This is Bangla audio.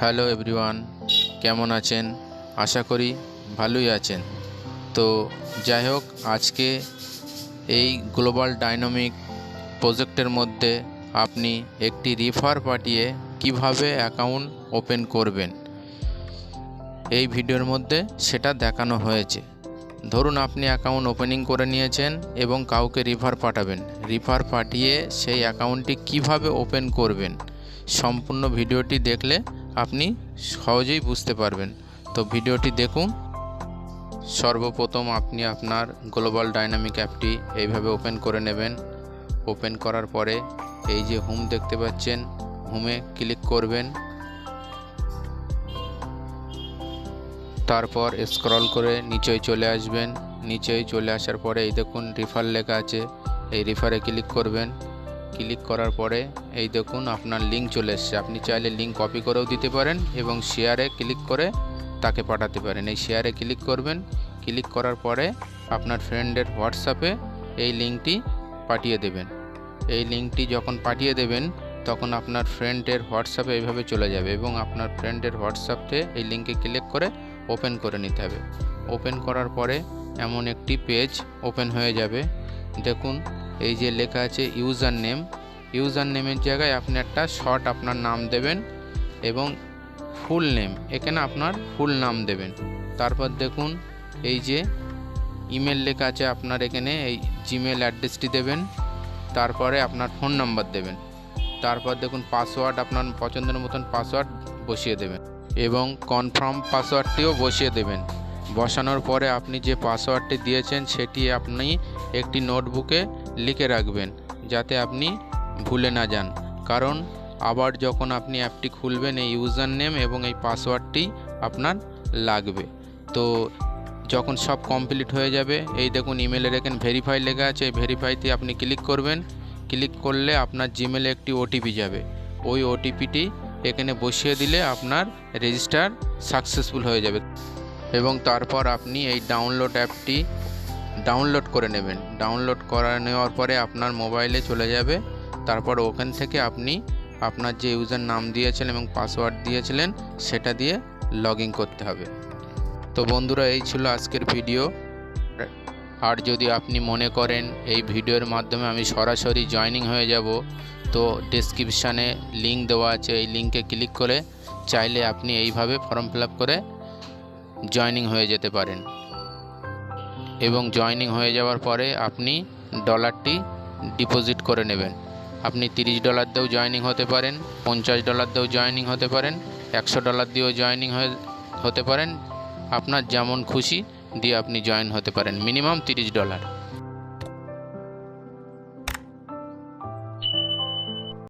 হ্যালো এভরিওয়ান, কেমন আছেন? আশা করি ভালোই আছেন। তো যাই হোক, আজকে এই গ্লোবাল ডাইনামিক প্রজেক্টের মধ্যে আপনি একটি রিফার পাঠিয়ে কীভাবে অ্যাকাউন্ট ওপেন করবেন, এই ভিডিওর মধ্যে সেটা দেখানো হয়েছে। ধরুন আপনি অ্যাকাউন্ট ওপেনিং করে নিয়েছেন এবং কাউকে রিফার পাঠাবেন। রিফার পাঠিয়ে সেই অ্যাকাউন্টটি কীভাবে ওপেন করবেন, সম্পূর্ণ ভিডিওটি দেখলে আপনি সহজেই বুঝতে পারবেন। তো ভিডিওটি দেখুন। সর্বপ্রথম আপনি আপনার গ্লোবাল ডাইনামিক অ্যাপটি এইভাবে ওপেন করে নেবেন। ওপেন করার পরে এই যে হোম দেখতে পাচ্ছেন, হোমে ক্লিক করবেন। তারপর স্ক্রল করে নিচেই চলে আসবেন। নিচেই চলে আসার পরে এই দেখুন, রিফার লেখা আছে। এই রিফারে ক্লিক করবেন। ক্লিক করার পরে এই দেখুন আপনার লিঙ্ক চলে এসছে। আপনি চাইলে লিঙ্ক কপি করেও দিতে পারেন এবং শেয়ারে ক্লিক করে তাকে পাঠাতে পারেন। এই শেয়ারে ক্লিক করবেন। ক্লিক করার পরে আপনার ফ্রেন্ডের হোয়াটসঅ্যাপে এই লিঙ্কটি পাঠিয়ে দেবেন। এই লিঙ্কটি যখন পাঠিয়ে দেবেন, তখন আপনার ফ্রেন্ডের হোয়াটসঅ্যাপে এইভাবে চলে যাবে এবং আপনার ফ্রেন্ডের হোয়াটসঅ্যাপে এই লিঙ্কে ক্লিক করে ওপেন করে নিতে হবে। ওপেন করার পরে এমন একটি পেজ ওপেন হয়ে যাবে। দেখুন এই যে লেখা আছে ইউজার নেম ইউজার নেমের জায়গায় আপনি একটা শর্ট আপনার নাম দেবেন এবং ফুল নেম, এখানে আপনার ফুল নাম দেবেন। তারপর দেখুন, এই যে ইমেল লেখা আছে আপনার এখানে, এই জিমেল অ্যাড্রেসটি দেবেন, তারপরে আপনার ফোন নাম্বার দেবেন। তারপর দেখুন, পাসওয়ার্ড আপনার পছন্দের মতন পাসওয়ার্ড বসিয়ে দেবেন এবং কনফার্ম পাসওয়ার্ডটিও বসিয়ে দেবেন। বসানোর পরে আপনি যে পাসওয়ার্ডটি দিয়েছেন, সেটি আপনি একটি নোটবুকে লিখে রাখবেন, যাতে আপনি ভুলে না যান। কারণ, আবার যখন আপনি অ্যাপটি খুলবেন, এই ইউজার নেম এবং এই পাসওয়ার্ডটি আপনার লাগবে। তো, যখন সব কমপ্লিট হয়ে যাবে, এই দেখুন ইমেলের এখানে ভেরিফাই লেখা আছে ভেরিফাইতে আপনি ক্লিক করবেন। ক্লিক করলে আপনার জিমেলে একটি ওটিপি যাবে। ওই ওটিপিটি এখানে বসিয়ে দিলে আপনার রেজিস্টার সাকসেসফুল হয়ে যাবে। এবং তারপর আপনি এই ডাউনলোড অ্যাপটি ডাউনলোড করে নেবেন। ডাউনলোড করা নেওয়ার পরে আপনার মোবাইলে চলে যাবে। তারপর ওখান থেকে আপনি আপনার যে ইউজার নাম দিয়েছিলেন এবং পাসওয়ার্ড দিয়েছিলেন, সেটা দিয়ে লগ করতে হবে। তো বন্ধুরা, এই ছিল আজকের ভিডিও আর যদি আপনি মনে করেন এই ভিডিওর মাধ্যমে আমি সরাসরি জয়নিং হয়ে যাব, তো ডেসক্রিপশানে লিঙ্ক দেওয়া আছে। এই লিঙ্কে ক্লিক করে চাইলে আপনি এইভাবে ফর্ম ফিল করে জয়নিং হয়ে যেতে পারেন। এবং জয়নিং হয়ে যাওয়ার পরে আপনি ডলারটি ডিপোজিট করে নেবেন। আপনি তিরিশ ডলার দিয়েও জয়নিং হতে পারেন, পঞ্চাশ ডলার দিয়েও জয়নিং হতে পারেন, একশো ডলার দিয়েও জয়নিং হয়ে, হতে পারেন। আপনার যেমন খুশি দিয়ে আপনি জয়েন হতে পারেন মিনিমাম তিরিশ ডলার